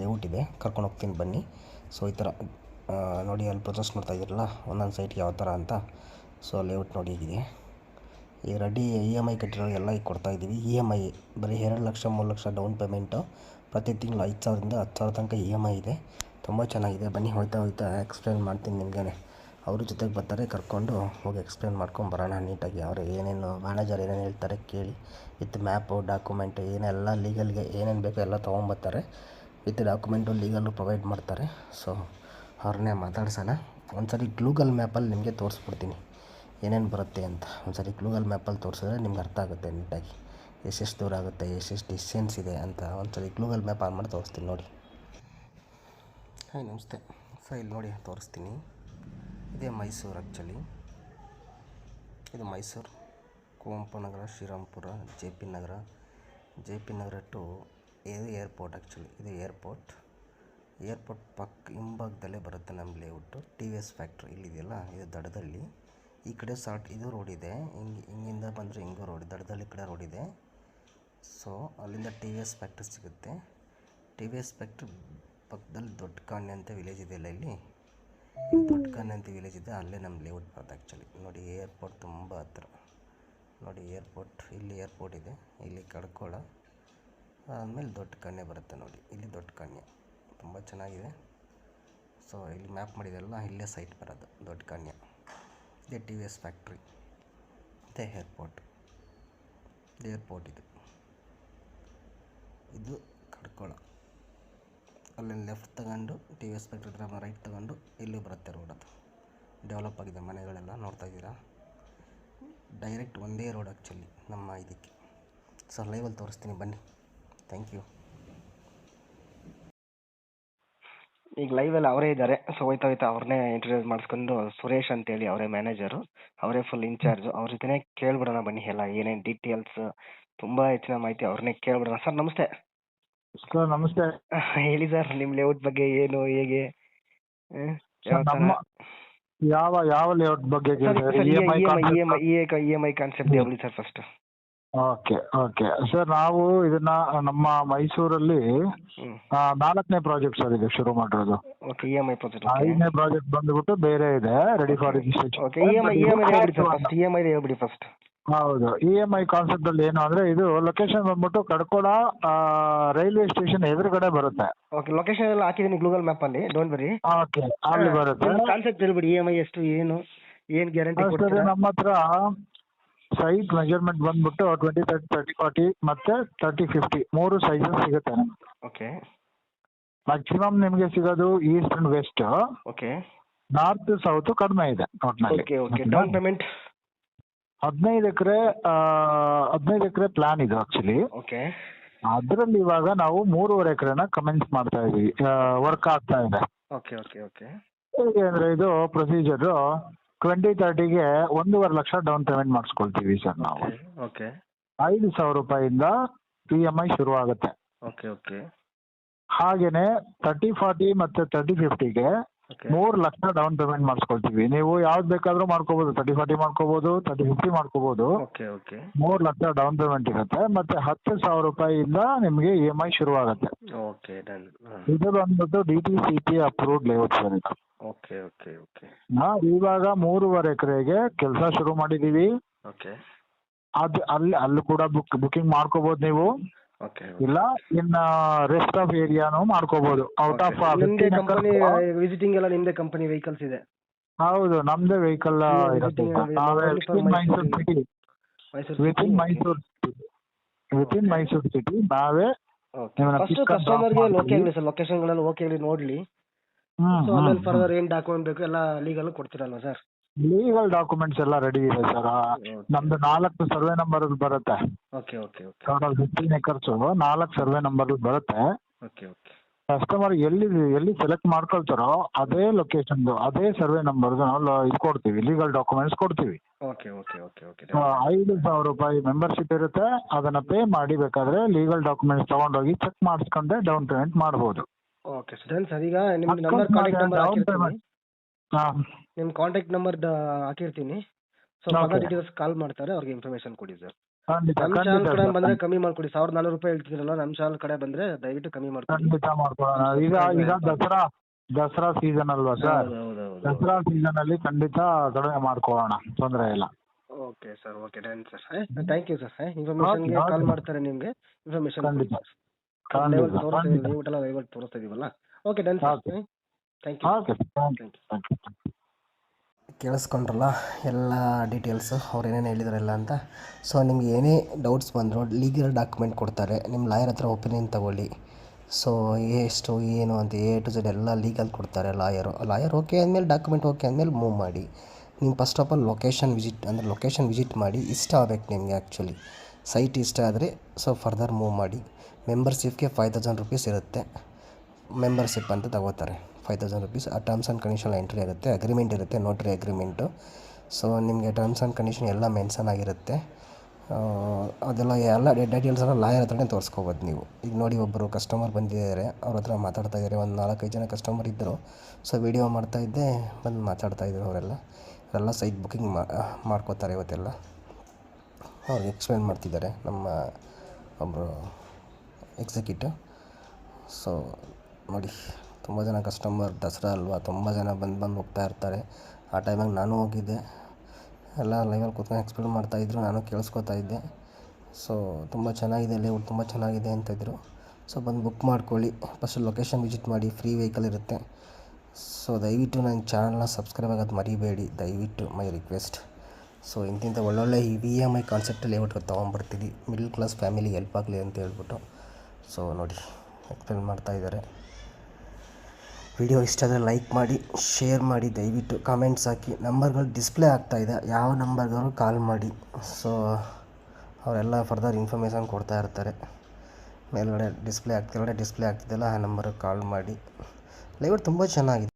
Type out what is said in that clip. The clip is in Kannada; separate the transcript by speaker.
Speaker 1: ಲೇಔಟ್ ಇದೆ ಕರ್ಕೊಂಡು ಹೋಗ್ತೀನಿ ಬನ್ನಿ. ಸೊ ಈ ಥರ ನೋಡಿ ಅಲ್ಲಿ ಪ್ರೊಸೆಸ್ ನೋಡ್ತಾ ಇದ್ದೀರಲ್ಲ, ಒಂದೊಂದು ಸೈಟ್ಗೆ ಯಾವ ಥರ ಅಂತ. ಸೊ ಲೇಔಟ್ ನೋಡಿ ಹೇಗಿದೆ. ಈಗ ರೆಡಿ ಇ ಎಂ ಐ ಕಟ್ಟಿರೋ ಎಲ್ಲ ಈಗ ಕೊಡ್ತಾ ಇದ್ದೀವಿ. ಇ ಎಂ ಐ ಬರೀ ಎರಡು ಲಕ್ಷ, ಮೂರು ಲಕ್ಷ ಡೌನ್ ಪೇಮೆಂಟು ಪ್ರತಿ ತಿಂಗಳು ಐದು ಸಾವಿರದಿಂದ ಹತ್ತು ಸಾವಿರ ತನಕ ಇ ಎಂ ಐ ಇದೆ. ತುಂಬ ಚೆನ್ನಾಗಿದೆ. ಬನ್ನಿ, ಹೋಯ್ತಾ ಹೋಯ್ತಾ ಎಕ್ಸ್ಪ್ಲೇನ್ ಮಾಡ್ತೀನಿ ನಿಮಗೇ ಅವ್ರ ಜೊತೆಗೆ ಬರ್ತಾರೆ, ಕರ್ಕೊಂಡು ಹೋಗಿ ಎಕ್ಸ್ಪ್ಲೇನ್ ಮಾಡ್ಕೊಂಡು ಬರೋಣ ನೀಟಾಗಿ. ಅವರು ಏನೇನು ಮ್ಯಾನೇಜರ್ ಏನೇನು ಹೇಳ್ತಾರೆ ಕೇಳಿ. ವಿತ್ ಮ್ಯಾಪು ಡಾಕ್ಯುಮೆಂಟ್ ಏನೆಲ್ಲ ಲೀಗಲ್ಗೆ ಏನೇನು ಬೇಕೋ ಎಲ್ಲ ತೊಗೊಂಬರ್ತಾರೆ ವಿತ್ ಡಾಕ್ಯುಮೆಂಟು ಲೀಗಲ್ಲು ಪ್ರೊವೈಡ್ ಮಾಡ್ತಾರೆ. ಸೊ, ಅವ್ರನ್ನೇ ಮಾತಾಡ್ಸೋಣ. ಒಂದ್ಸರಿ ಗ್ಲೂಗಲ್ ಮ್ಯಾಪಲ್ಲಿ ನಿಮಗೆ ತೋರಿಸ್ಬಿಡ್ತೀನಿ. ಏನೇನು ಬರುತ್ತೆ ಅಂತ. ಒಂದ್ಸರಿ ಗ್ಲೂಗಲ್ ಮ್ಯಾಪಲ್ಲಿ ತೋರಿಸಿದ್ರೆ ನಿಮ್ಗೆ ಅರ್ಥ ಆಗುತ್ತೆ ನೀಟಾಗಿ. ಎಷ್ಟೆಷ್ಟು ದೂರ ಆಗುತ್ತೆ, ಎಷ್ಟೆಷ್ಟು ಡಿಸ್ಟೆನ್ಸ್ ಇದೆ ಅಂತ ಒಂದ್ಸರಿ ಗೂಗಲ್ ಮ್ಯಾಪ್ ಆನ್ ಮಾಡಿ ತೋರಿಸ್ತೀನಿ ನೋಡಿ. ಹಾಯ್ ನಮಸ್ತೆ. ಸೊ ಇಲ್ಲಿ ನೋಡಿ, ತೋರಿಸ್ತೀನಿ. ಇದೇ ಮೈಸೂರು ಆ್ಯಕ್ಚುಲಿ ಇದು Mysuru. Kuvempu Nagar, Srirampura, J P Nagar. J P Nagar to ಇದು ಏರ್ಪೋರ್ಟ್ ಆ್ಯಕ್ಚುಲಿ, ಇದು ಏರ್ಪೋರ್ಟ್. ಏರ್ಪೋರ್ಟ್ ಪಕ್ಕ ಹಿಂಭಾಗದಲ್ಲೇ ಬರುತ್ತೆ ನಮ್ಮ layout. T V S factory ಇಲ್ಲಿದೆಯಲ್ಲ, ಇದು ದಡದಲ್ಲಿ ಈ ಕಡೆ ಸಾಟ್ ಇದು ರೋಡ್ ಇದೆ, ಹಿಂಗೆ, ಹಿಂಗಿಂದ ಬಂದರೆ ಹಿಂಗೂ ರೋಡ್, ದಡದಳ್ಳಿ ಕಡೆ ರೋಡ್ ಇದೆ. ಸೊ ಅಲ್ಲಿಂದ ಟಿ ವಿ ಎಸ್ ಫ್ಯಾಕ್ಟ್ರಿ ಸಿಗುತ್ತೆ. ಟಿ ವಿ ಎಸ್ ಫ್ಯಾಕ್ಟ್ರಿ ಪಕ್ಕದಲ್ಲಿ ದೊಡ್ಡ ಕಾಣೆ ಅಂತ ವಿಲೇಜ್ ಇದೆಯಲ್ಲ ಇಲ್ಲಿ. ಇಲ್ಲಿ ದೊಡ್ಡ ಕಾಣೆ ಅಂತ ವಿಲೇಜ್ ಇದೆ, ಅಲ್ಲೇ ನಮ್ಮ ಲೇಔಟ್ ಬರುತ್ತೆ ಆ್ಯಕ್ಚುಲಿ. ನೋಡಿ, ಏರ್ಪೋರ್ಟ್ ತುಂಬ ಹತ್ರ. ನೋಡಿ, ಏರ್ಪೋರ್ಟ್, ಇಲ್ಲಿ ಏರ್ಪೋರ್ಟ್ ಇದೆ, ಇಲ್ಲಿ ಕಡ್ಕೋಳ. ಆದಮೇಲೆ ದೊಡ್ಡ ಕನ್ಯೆ ಬರುತ್ತೆ ನೋಡಿ, ಇಲ್ಲಿ ದೊಡ್ಡ ಕನ್ಯೆ. ತುಂಬ ಚೆನ್ನಾಗಿದೆ. ಸೊ ಇಲ್ಲಿ ಮ್ಯಾಪ್ ಮಾಡಿದೆಲ್ಲ ಇಲ್ಲೇ ಸೈಟ್ ಬರೋದು, ದೊಡ್ಡ ಕಣ್ಯ ಇದೇ ಟಿ ವಿ ಎಸ್ ಫ್ಯಾಕ್ಟ್ರಿ ಇದೇ ಏರ್ಪೋರ್ಟ್ ಇದು ಏರ್ಪೋರ್ಟ್ ಇದು. ಇದು ಕಡ್ಕೊಳ. ಅಲ್ಲಿ ಲೆಫ್ಟ್ ತಗೊಂಡು ಟಿ ವಿ ಎಸ್ ಫ್ಯಾಕ್ಟ್ರಿ ಹತ್ರ ರೈಟ್ ತಗೊಂಡು ಇಲ್ಲಿ ಬರುತ್ತೆ ರೋಡ್ ಅದು. ಡೆವಲಪ್ ಆಗಿದೆ ಮನೆಗಳೆಲ್ಲ, ನೋಡ್ತಾ ಇದ್ದೀರಾ? ಡೈರೆಕ್ಟ್ ಒಂದೇ ರೋಡ್ ಆ್ಯಕ್ಚುಲಿ ನಮ್ಮ ಇದಕ್ಕೆ. ಸೊ ಲೈವಲ್ಲಿ ತೋರಿಸ್ತೀನಿ, ಬನ್ನಿ. ಥ್ಯಾಂಕ್ ಯು ಈಗ ಲೈವಲ್ಲಿ ಅವರೇ ಇದ್ದಾರೆ. ಸೊ ಹೋಯ್ತಾ ಹೋಯ್ತಾ ಅವ್ರನ್ನೇ ಇಂಟ್ರೊಡ್ಯೂಸ್ ಮಾಡಿಸ್ಕೊಂಡು ಸುರೇಶ್ ಅಂತೇಳಿ ಅವರೇ ಮ್ಯಾನೇಜರು ಅವರೇ ಫುಲ್ ಇನ್ಚಾರ್ಜು ಅವ್ರ ಜೊತೆನೇ ಕೇಳ್ಬಿಡೋಣ ಬನ್ನಿ ಎಲ್ಲ. ಏನೇನು ಡೀಟೇಲ್ಸ್ ತುಂಬ ಹೆಚ್ಚಿನ ಮಾಹಿತಿ ಅವ್ರನ್ನೇ ಕೇಳ್ಬಿಡೋಣ. ಸರ್ ನಮಸ್ತೆ.
Speaker 2: ಸರ್ ನಮಸ್ತೆ.
Speaker 1: ಹೇಳಿ ಸರ್ ನಿಮ್ಮ ಲೇಔಟ್ ಬಗ್ಗೆ ಏನು ಹೇಗೆ? ಯಾವ
Speaker 2: ಯಾವ ಲೇಔಟ್ ಬಗ್ಗೆ E M
Speaker 1: E M I concept ಹೇಳಿ sir first
Speaker 2: okay okay sir ನಾವು ಇದನ್ನ ನಮ್ಮ ಮೈಸೂರಲ್ಲಿ
Speaker 1: ಹ್ಮ್.
Speaker 2: ಆ, ನಾಲ್ಕನೇ ಪ್ರಾಜೆಕ್ಟ್ ಸರ್ ಇದು ಶುರು ಮಾಡಿರೋದು.
Speaker 1: Okay E M I project
Speaker 2: ಐದನೇ ಪ್ರಾಜೆಕ್ಟ್ ಬಂದ್ಬಿಟ್ಟು ಬೇರೆ ಇದೆ ready for
Speaker 1: okay E M I E M I ಹೇಳ್ಬಿಡಿ sir first E M I ಹೇಳ್ಬಿಡಿ ಫಸ್ಟ್
Speaker 2: ಹೌದು ಇ ಎಂ ಐ ಕಾನ್ಸೆಪ್ಟ್ ಅಲ್ಲಿ ಏನು ಅಂದ್ರೆ ಇದು ಲೊಕೇಶನ್ ಬಂದ್ಬಿಟ್ಟು ಕಡ್ಕೋಳ ರೈಲ್ವೆ ಸ್ಟೇಷನ್ ಎದುರುಗಡೆ ಬರುತ್ತೆ.
Speaker 1: ಓಕೆ ಲೊಕೇಶನ್ ಎಲ್ಲ ಹಾಕಿದೀನಿ ಗೂಗಲ್ ಮ್ಯಾಪ್ ಅಲ್ಲಿ ಡೋಂಟ್ ಬರಿ
Speaker 2: ಓಕೆ ಅಲ್ಲಿ ಬರುತ್ತೆ.
Speaker 1: ಕಾನ್ಸೆಪ್ಟ್ ಹೇಳ್ಬಿಡಿ ಇ ಎಂ ಐ ಎಷ್ಟು ಏನು ಏನ್ ಗ್ಯಾರಂಟಿ ಕೊಡ್ತೀರಾ?
Speaker 2: ನಮ್ಮ ಹತ್ರ ಸೈಟ್ ಮೆಜರ್ಮೆಂಟ್ ಬಂದ್ಬಿಟ್ಟು ಟ್ವೆಂಟಿ ತರ್ಟಿ ತರ್ಟಿ ಫಾರ್ಟಿ ಮತ್ತೆ ತರ್ಟಿ ಫಿಫ್ಟಿ ಮೂರು ಸೈಜಸ್ ಸಿಗುತ್ತೆ ನಮ್ಗೆ.
Speaker 1: ಓಕೆ
Speaker 2: ಮ್ಯಾಕ್ಸಿಮಮ್ ನಿಮಗೆ ಸಿಗೋದು east and west
Speaker 1: okay
Speaker 2: north south ಕಡಿಮೆ ಇದೆ ಒಟ್ನಲ್ಲಿ.
Speaker 1: ಓಕೆ ಓಕೆ ಡೌನ್ ಪೇಮೆಂಟ್
Speaker 2: ಹದಿನೈದು ಎಕರೆ ಹದಿನೈದು ಎಕರೆ ಪ್ಲಾನ್ ಇದು ಆಕ್ಚುಲಿ
Speaker 1: ಓಕೆ
Speaker 2: ಅದರಲ್ಲಿ ಇವಾಗ ನಾವು ಮೂರುವರೆ ಎಕರೆನ ಕಮೆನ್ಸ್ ಮಾಡ್ತಾ ಇದೀವಿ ವರ್ಕ್ ಆಗ್ತಾ ಇದೆ.
Speaker 1: ಓಕೆ ಓಕೆ ಓಕೆ
Speaker 2: ಹೇಗೆ ಅಂದ್ರೆ ಇದು ಪ್ರೊಸೀಜರ್ ಟ್ವೆಂಟಿ ತರ್ಟಿಗೆ ಒಂದೂವರೆ ಲಕ್ಷ ಡೌನ್ ಪೇಮೆಂಟ್ ಮಾಡಿಸ್ಕೊಳ್ತೀವಿ ಸರ್ ನಾವು.
Speaker 1: ಓಕೆ
Speaker 2: ಐದು ಸಾವಿರ ರೂಪಾಯಿಂದ ಇ ಎಂ ಐ ಶುರು ಆಗುತ್ತೆ
Speaker 1: ಓಕೆ ಓಕೆ
Speaker 2: ಹಾಗೇನೆ ತರ್ಟಿ ಫಾರ್ಟಿ ಮತ್ತೆ ತರ್ಟಿ ಫಿಫ್ಟಿಗೆ ಮೂರು ಲಕ್ಷ ಡೌನ್ ಪೇಮೆಂಟ್ ಮಾಡಿಸ್ಕೊಳ್ತೀವಿ. ನೀವು ಯಾವ್ದು ಬೇಕಾದ್ರೂ ಮಾಡ್ಕೋಬಹುದು ತರ್ಟಿ ಫಾರ್ಟಿ ಮಾಡ್ಕೋಬಹುದು ತರ್ಟಿ ಫಿಫ್ಟಿ ಮಾಡ್ಕೋಬಹುದು ಮೂರು ಲಕ್ಷ ಡೌನ್ ಪೇಮೆಂಟ್ ಇರುತ್ತೆ. ಮತ್ತೆ ಹತ್ತು ಸಾವಿರ ರೂಪಾಯಿಯಿಂದ ನಿಮಗೆ ಇ ಎಂ ಐ ಶುರು ಆಗುತ್ತೆ ಇದು ಬಂದ್ಬಿಟ್ಟು D T C P approved layout sir ಇದು.
Speaker 1: ಓಕೆ ಓಕೆ ಓಕೆ
Speaker 2: ನಾವು ಇವಾಗ ಮೂರುವರೆ ಎಕರೆಗೆ ಕೆಲಸ ಶುರು ಮಾಡಿದೀವಿ.
Speaker 1: ಓಕೆ
Speaker 2: ಅದು ಅಲ್ಲಿ ಅಲ್ಲಿ ಕೂಡ ಬುಕ್ ಬುಕಿಂಗ್ ಮಾಡ್ಕೋಬಹುದು ನೀವು.
Speaker 1: ಓಕೆ
Speaker 2: ಇಲ್ಲ ಇನ್ನ ರೆಸ್ಟ್ ಆಫ್ ಏರಿಯಾನು ಮಾಡ್ಕೋಬಹುದು ಔಟ್ ಆಫ್
Speaker 1: ನಿಮ್ದೇ ಕಂಪನಿ ವಿಸಿಟಿಂಗ್ ಎಲ್ಲ ನಿಮ್ದೇ ಕಂಪನಿ ವೆಹಿಕಲ್ಸ್ ಇದೆ.
Speaker 2: ಹೌದು ನಮ್ದೇ ವೆಹಿಕಲ್ ಇರುತ್ತೆ. Mysuru. City
Speaker 1: Mysuru
Speaker 2: within Mysuru within Mysuru city ನಾವೇ
Speaker 1: ಫಸ್ಟ್ ಕಸ್ಟಮರ್ಗೆ ಓಕೆ. ಆಗಲಿ ಸರ್ ಲೊಕೇಶನ್ಗಳೆಲ್ಲ ಓಕೆ ಆಗಲಿ ನೋಡಲಿ. ಸೊ ಆಮೇಲೆ ಫರ್ದರ್ ಏನ್ ಡಾಕ್ಯುಮೆಂಟ್ ಬೇಕು ಎಲ್ಲ ಲೀಗಲ್ ಕೊಡ್ತೀರಲ್ವಾ ಸರ್
Speaker 2: ಲೀಗಲ್ ಡಾಕ್ಯುಮೆಂಟ್ಸ್ ಎಲ್ಲ ರೆಡಿ ಇದೆ ಸರ್ ನಮ್ದು ನಾಲ್ಕು ಸರ್ವೆ ನಂಬರ್ ಬರುತ್ತೆ.
Speaker 1: Okay okay okay
Speaker 2: total fifteen acres ನಾಲ್ಕು ಸರ್ವೆ ನಂಬರ್ ಬರುತ್ತೆ.
Speaker 1: ಓಕೆ ಓಕೆ
Speaker 2: ಕಸ್ಟಮರ್ ಎಲ್ಲಿ ಎಲ್ಲಿ ಸೆಲೆಕ್ಟ್ ಮಾಡ್ಕೊಳ್ತಾರೋ ಅದೇ ಲೊಕೇಶನ್ ಅದೇ ಸರ್ವೆ ನಂಬರ್ ನಾವು ಇದು ಕೊಡ್ತೀವಿ ಲೀಗಲ್ ಡಾಕ್ಯುಮೆಂಟ್ಸ್ ಕೊಡ್ತೀವಿ.
Speaker 1: ಓಕೆ ಓಕೆ ಓಕೆ ಓಕೆ
Speaker 2: ಆ, ಐದು ಸಾವಿರ ರೂಪಾಯಿ ಮೆಂಬರ್ಶಿಪ್ ಇರುತ್ತೆ ಅದನ್ನ ಪೇ ಮಾಡಿ ಬೇಕಾದ್ರೆ ಲೀಗಲ್ ಡಾಕ್ಯುಮೆಂಟ್ಸ್ ತಗೊಂಡೋಗಿ ಚೆಕ್ ಮಾಡಿಸ್ಕೊಂಡೆ ಡೌನ್ ಪೇಮೆಂಟ್ ಮಾಡ್ಬೋದು.
Speaker 1: ಓಕೆ ಸರ್ ಸರ್ ಈಗ ನಿಮ್ಮ ನಂಬರ್ ಕಾಂಟ್ಯಾಕ್ಟ್ ನಂಬರ್
Speaker 2: ಡೌನ್
Speaker 1: ಹಾಕಿರ್ತೀನಿ.
Speaker 2: ಹಾಂ.
Speaker 1: ನಿಮ್ಮ ಕಾಂಟ್ಯಾಕ್ಟ್ ನಂಬರ್ ಹಾಕಿರ್ತೀನಿ. ಸೊ ಮಗ ಡೀಟೇಲ್ಸ್ ಕಾಲ್ ಮಾಡ್ತಾರೆ ಅವ್ರಿಗೆ ಇನ್ಫಾರ್ಮೇಶನ್ ಕೊಡಿ ಸರ್
Speaker 3: ನಮ್ಮ ಚಾನಲ್ ಕಡೆ ಬಂದ್ರೆ ಕಮ್ಮಿ ಮಾಡ್ಕೊಡಿ. ಸಾವಿರದ ನಾನೂರು ರೂಪಾಯಿ ಹೇಳ್ತಿದ್ರಲ್ಲ ನಮ್ಮ ಚಾನಲ್ ಕಡೆ ಬಂದ್ರೆ ದಯವಿಟ್ಟು ಕಮ್ಮಿ ಮಾಡ್ಕೊಡಿ.
Speaker 2: ಖಂಡಿತ ಮಾಡ್ಕೊಳ್ಳೋಣ ಈಗ ಈಗ ದಸರಾ ದಸರಾ ಸೀಸನ್ ಅಲ್ವಾ ಸರ್ ದಸರಾ ಸೀಸನ್ ಅಲ್ಲಿ ಖಂಡಿತ ಕಡಿಮೆ ಮಾಡ್ಕೊಳ್ಳೋಣ ತೊಂದರೆ ಇಲ್ಲ.
Speaker 3: Okay sir okay done sir thank you sir
Speaker 2: ಇನ್ಫಾರ್ಮೇಶನ್ಗೆ
Speaker 3: call ಮಾಡ್ತಾರೆ ನಿಮಗೆ. ಇನ್ಫಾರ್ಮೇಶನ್
Speaker 2: ಖಂಡಿತ.
Speaker 3: ಲೇಔಟ್
Speaker 2: ಖಂಡಿತ
Speaker 3: ತೋರಿಸ್ತಾ
Speaker 2: ಖಂಡಿತ
Speaker 3: ಲೇಔಟ್ ಎಲ್ಲ ಲೇಔಟ್ ತೋರಿಸ್ತಾ ಇದೀವಲ್ಲ? Okay done sir thank you
Speaker 2: okay thank you thank you
Speaker 1: ಕೇಳಿಸ್ಕೊಂಡ್ರಲ್ಲ ಎಲ್ಲ ಡೀಟೇಲ್ಸ್ ಅವ್ರು ಏನೇನು ಹೇಳಿದಾರಲ್ಲ ಅಂತ. ಸೊ ನಿಮ್ಗೆ ಏನೇ ಡೌಟ್ಸ್ ಬಂದರೂ ಲೀಗಲ್ ಡಾಕ್ಯುಮೆಂಟ್ ಕೊಡ್ತಾರೆ. ನಿಮ್ಮ ಲಾಯರ್ ಹತ್ರ ಒಪಿನಿಯನ್ ತಗೊಳ್ಳಿ. ಸೊ ಎಷ್ಟು ಏನು ಅಂತ ಎ ಟು ಜೆಡ್ ಎಲ್ಲ ಲೀಗಲ್ ಕೊಡ್ತಾರೆ ಲಾಯರು ಲಾಯರ್ ಓಕೆ ಅಂದಮೇಲೆ ಡಾಕ್ಯುಮೆಂಟ್ ಓಕೆ ಅಂದಮೇಲೆ ಮೂವ್ ಮಾಡಿ. ನೀವು first of all location visit ಅಂದರೆ ಲೊಕೇಶನ್ ವಿಸಿಟ್ ಮಾಡಿ ಇಷ್ಟ ಆಗಬೇಕು ನಿಮಗೆ ಆ್ಯಕ್ಚುಲಿ ಸೈಟ್ ಇಷ್ಟ ಆದರೆ ಸೊ ಫರ್ದರ್ ಮೂವ್ ಮಾಡಿ. ಮೆಂಬರ್ಶಿಪ್ಗೆ ಫೈವ್ ತೌಸಂಡ್ ರುಪೀಸ್ ಇರುತ್ತೆ. ಮೆಂಬರ್ಶಿಪ್ ಅಂತ ತಗೋತಾರೆ. Five thousand rupees. ಆ ಟರ್ಮ್ಸ್ ಆ್ಯಂಡ್ ಕಂಡೀಷನ್ ಎಂಟ್ರಿ ಇರುತ್ತೆ. ಅಗ್ರಿಮೆಂಟ್ ಇರುತ್ತೆ. ನೋಟ್ರಿ ಅಗ್ರಿಮೆಂಟು ಸೊ ನಿಮಗೆ ಟರ್ಮ್ಸ್ ಆ್ಯಂಡ್ ಕಂಡೀಷನ್ ಎಲ್ಲ ಮೆನ್ಷನ್ ಆಗಿರುತ್ತೆ. ಅದೆಲ್ಲ ಎಲ್ಲ ಡೀಟೇಲ್ಸ್ ಎಲ್ಲ ಲಾಯರ್ ಹತ್ರನೇ ತೋರಿಸ್ಕೋಬೋದು ನೀವು. ಈಗ ನೋಡಿ ಒಬ್ಬರು ಕಸ್ಟಮರ್ ಬಂದಿದ್ದಾರೆ. ಅವ್ರ ಹತ್ರ ಮಾತಾಡ್ತಾ ಇದ್ದಾರೆ. ಒಂದು ನಾಲ್ಕೈದು ಜನ ಕಸ್ಟಮರ್ ಇದ್ದರು ಸೊ ವಿಡಿಯೋ ಮಾಡ್ತಾಯಿದ್ದೆ ಬಂದು ಮಾತಾಡ್ತಾ ಇದ್ದರು ಅವರೆಲ್ಲ. ಅವರೆಲ್ಲ ಸೈಟ್ ಬುಕ್ಕಿಂಗ್ ಮಾಡ್ಕೋತಾರೆ ಇವತ್ತೆಲ್ಲ. ಅವ್ರಿಗೆ ಎಕ್ಸ್ಪ್ಲೇನ್ ಮಾಡ್ತಿದ್ದಾರೆ. ನಮ್ಮ ಒಬ್ಬರು ಎಕ್ಸಿಕ್ಯೂಟಿವ್ ಸೊ ನೋಡಿ, ತುಂಬ ಜನ ಕಸ್ಟಮರ್ ದಸರಾ ಅಲ್ವಾ, ತುಂಬ ಜನ ಬಂದು ಬಂದು ಹೋಗ್ತಾ ಇರ್ತಾರೆ. ಆ ಟೈಮಾಗ ನಾನು ಹೋಗಿದ್ದೆ. ಎಲ್ಲ ಲೈವಲ್ಲಿ ಕೂತ್ಕೊಂಡು ಎಕ್ಸ್ಪ್ಲೇನ್ ಮಾಡ್ತಾಯಿದ್ರು ನಾನು ಕೇಳಿಸ್ಕೊತಾ ಇದ್ದೆ. ಸೊ ತುಂಬ ಚೆನ್ನಾಗಿದೆ ಲೇಔಟ್ ತುಂಬ ಚೆನ್ನಾಗಿದೆ ಅಂತಿದ್ರು ಸೊ ಬಂದು ಬುಕ್ ಮಾಡ್ಕೊಳ್ಳಿ. ಫಸ್ಟ್ ಲೊಕೇಶನ್ ವಿಸಿಟ್ ಮಾಡಿ ಫ್ರೀ ವೆಹಿಕಲ್ ಇರುತ್ತೆ. ಸೊ ದಯವಿಟ್ಟು ನನ್ನ ಚಾನಲ್ನ ಸಬ್ಸ್ಕ್ರೈಬ್ ಆಗೋದು ಮರಿಬೇಡಿ. ದಯವಿಟ್ಟು ಮೈ ರಿಕ್ವೆಸ್ಟ್ ಸೊ ಇಂತಿಂಥ ಒಳ್ಳೊಳ್ಳೆ ಇ ವಿ ಎಂ ಐ ಕಾನ್ಸೆಪ್ಟಲ್ಲಿ ಹೇಳ್ಬಿಟ್ಟು ತೊಗೊಂಬರ್ತೀವಿ ಮಿಡ್ಲ್ ಕ್ಲಾಸ್ ಫ್ಯಾಮಿಲಿ ಹೆಲ್ಪ್ ಆಗಲಿ ಅಂತ ಹೇಳ್ಬಿಟ್ಟು. ಸೊ ನೋಡಿ, ಎಕ್ಸ್ಪ್ಲೇನ್ ಮಾಡ್ತಾ ಇದ್ದಾರೆ. ವಿಡಿಯೋ ಇಷ್ಟ ಆದರೆ ಲೈಕ್ ಮಾಡಿ, ಶೇರ್ ಮಾಡಿ, ದಯವಿಟ್ಟು ಕಾಮೆಂಟ್ಸ್ ಹಾಕಿ. ನಂಬರ್ಗಳು ಡಿಸ್ಪ್ಲೇ ಆಗ್ತಾಯಿದೆ ಯಾವ ನಂಬರ್ಗಳು ಕಾಲ್ ಮಾಡಿ. ಸೊ ಅವರೆಲ್ಲ ಫರ್ದರ್ ಇನ್ಫಾರ್ಮೇಷನ್ ಕೊಡ್ತಾ ಇರ್ತಾರೆ. ಮೇಲ್ಗಡೆ ಡಿಸ್ಪ್ಲೇ ಆಗ್ತಿರಡೆ ಡಿಸ್ಪ್ಲೇ ಆಗ್ತಿದೆಯಲ್ಲ, ಆ ನಂಬರ್ಗೆ ಕಾಲ್ ಮಾಡಿ. ಲೈವ್ ತುಂಬ ಚೆನ್ನಾಗಿದೆ.